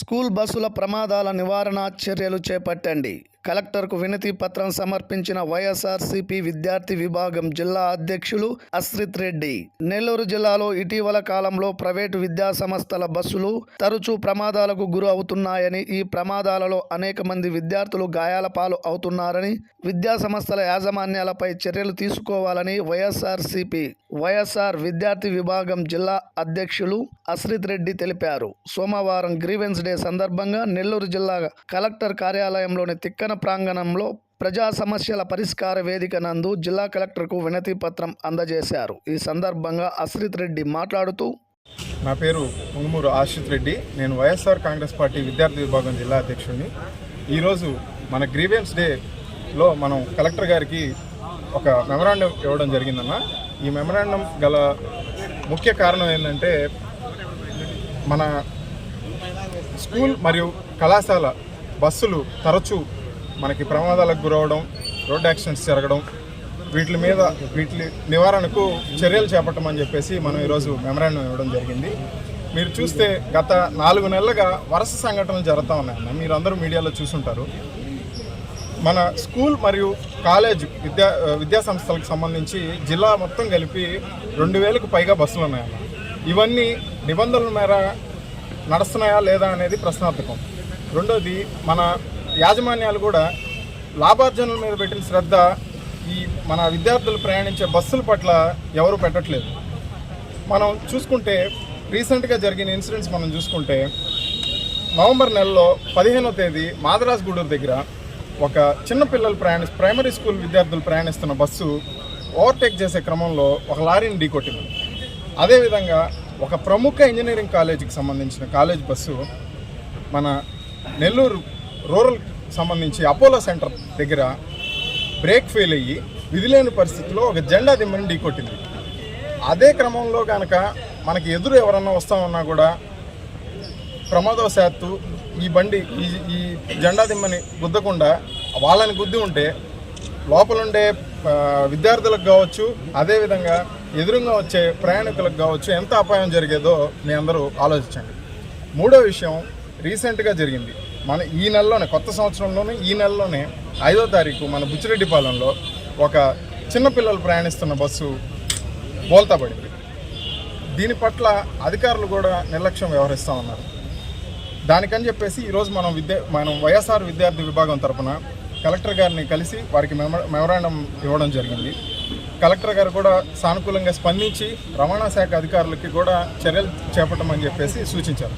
School బస్సుల ప్రమాదాల నివారణ చర్యలు చేపట్టండి. కలెక్టర్కు వినతి పత్రం సమర్పించిన వైఎస్ఆర్సీపీ విద్యార్థి విభాగం జిల్లా అధ్యక్షులు అశ్రిత్ రెడ్డి. నెల్లూరు జిల్లాలో ఇటీవల కాలంలో ప్రైవేటు విద్యా సంస్థల బస్సులు తరచూ ప్రమాదాలకు గురి అవుతున్నాయని ఈ ప్రమాదాలలో అనేక మంది విద్యార్థులు గాయాల పాలు అవుతున్నారని విద్యా సంస్థల యాజమాన్యాలపై చర్యలు తీసుకోవాలని వైఎస్ఆర్సీపీ వైఎస్ఆర్ విద్యార్థి విభాగం జిల్లా అధ్యక్షులు అశ్రిత్ రెడ్డి తెలిపారు. సోమవారం గ్రీవెన్స్ డే సందర్భంగా నెల్లూరు జిల్లా కలెక్టర్ కార్యాలయంలోని తిక్కన ప్రాంగణంలో ప్రజా సమస్యల పరిష్కార వేదిక నందు జిల్లా కలెక్టర్కు వినతి పత్రం అందజేశారు. ఈ సందర్భంగా అశ్రిత్ రెడ్డి మాట్లాడుతూ నా పేరు పొంగుమూరు ఆశ్రిత్ రెడ్డి. నేను వైఎస్ఆర్ కాంగ్రెస్ పార్టీ విద్యార్థి విభాగం జిల్లా అధ్యక్షుడిని. ఈరోజు మన గ్రీవియన్స్ డేలో మనం కలెక్టర్ గారికి ఒక మెమరాండం ఇవ్వడం జరిగిందన్న. ఈ మెమరాండం గల ముఖ్య కారణం ఏంటంటే మన స్కూల్ మరియు కళాశాల బస్సులు తరచూ మనకి ప్రమాదాలకు గురవడం రోడ్ యాక్సిడెంట్స్ జరగడం వీటి మీద వీటి నివారణకు చర్యలు చేపట్టమని చెప్పేసి మనం ఈరోజు మెమరాండం ఇవ్వడం జరిగింది. మీరు చూస్తే గత నాలుగు నెలలుగా వరుస సంఘటనలు జరుగుతూ ఉన్నాయన్న మీరు అందరూ మీడియాలో చూసుంటారు. మన స్కూల్ మరియు కాలేజ్ విద్యా విద్యా సంస్థలకు సంబంధించి జిల్లా మొత్తం కలిపి రెండు వేలకు పైగా బస్సులు ఉన్నాయన్న ఇవన్నీ నిబంధనల మేర నడుస్తున్నాయా లేదా అనేది ప్రశ్నార్థకం. రెండోది మన యాజమాన్యాలు కూడా లాభార్జనల మీద పెట్టిన శ్రద్ధ ఈ మన విద్యార్థులు ప్రయాణించే బస్సుల పట్ల ఎవరు పెట్టట్లేదు. మనం చూసుకుంటే రీసెంట్గా జరిగిన ఇన్సిడెంట్స్ మనం చూసుకుంటే నవంబర్ నెలలో పదిహేనో తేదీ మాదరాజ్ గూడూరు దగ్గర ఒక చిన్న పిల్లలు ప్రయాణి ప్రైమరీ స్కూల్ విద్యార్థులు ప్రయాణిస్తున్న బస్సు ఓవర్టేక్ చేసే క్రమంలో ఒక లారీని ఢీకొట్టింది. అదేవిధంగా ఒక ప్రముఖ ఇంజనీరింగ్ కాలేజీకి సంబంధించిన కాలేజ్ బస్సు మన నెల్లూరు రూరల్ సంబంధించి అపోలో సెంటర్ దగ్గర బ్రేక్ ఫెయిల్ అయ్యి విధిలేని పరిస్థితిలో ఒక జెండా దిమ్మని ఢీకొట్టింది. అదే క్రమంలో కనుక మనకి ఎదురు ఎవరన్నా వస్తామన్నా కూడా ప్రమాదవశాత్తు ఈ బండి ఈ ఈ జెండా దిమ్మని గుద్దకుండా వాళ్ళని గుద్ది ఉంటే లోపలుండే విద్యార్థులకు కావచ్చు అదేవిధంగా ఎదురుగా వచ్చే ప్రయాణికులకు కావచ్చు ఎంత అపాయం జరిగేదో మీ అందరూ ఆలోచించండి. మూడో విషయం రీసెంట్గా జరిగింది. మన ఈ నెలలోనే కొత్త సంవత్సరంలోనే ఈ నెలలోనే ఐదో తారీఖు మన బుచ్చిరెడ్డిపాలెంలో ఒక చిన్నపిల్లలు ప్రయాణిస్తున్న బస్సు బోల్తా పడింది. దీని పట్ల అధికారులు కూడా నిర్లక్ష్యం వ్యవహరిస్తూ ఉన్నారు. దానికని చెప్పేసి ఈరోజు మనం విద్య మనం వైఎస్ఆర్ విద్యార్థి విభాగం తరఫున కలెక్టర్ గారిని కలిసి వారికి మెమ మెమరాండం ఇవ్వడం జరిగింది. కలెక్టర్ గారు కూడా సానుకూలంగా స్పందించి రవాణా శాఖ అధికారులకి కూడా చర్యలు చేపట్టమని చెప్పేసి సూచించారు.